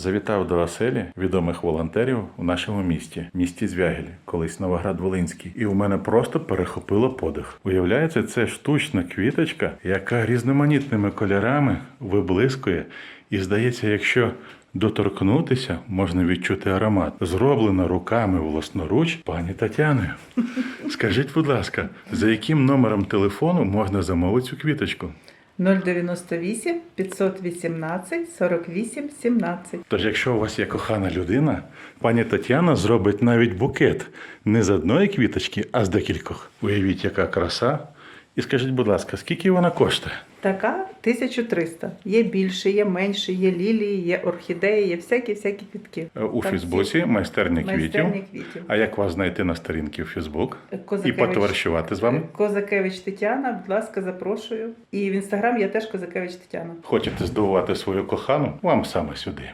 Завітав до оселі відомих волонтерів у нашому місті, місті Звягелі, колись Новоград Волинський, і у мене просто перехопило подих. Уявляється, це штучна квіточка, яка різноманітними кольорами виблискує, і здається, якщо доторкнутися, можна відчути аромат. Зроблена руками власноруч пані Тетяною. Скажіть, будь ласка, за яким номером телефону можна замовити цю квіточку? 098 518 48 17. Тож, якщо у вас є кохана людина, пані Тетяна зробить навіть букет не з одної квіточки, а з декількох. Уявіть, яка краса. І скажіть, будь ласка, скільки вона коштує? Така 1300. Є більше, є менше, є лілії, є орхідеї, є всякі-всякі квітки. Е, У Так, Фейсбуці майстерня квітів. Квітів. А як вас знайти на сторінці в Фейсбук? І потоваришувати з вами? Козакевич Тетяна, будь ласка, запрошую. І в інстаграм я теж Козакевич Тетяна. Хочете здивувати свою кохану? Вам саме сюди.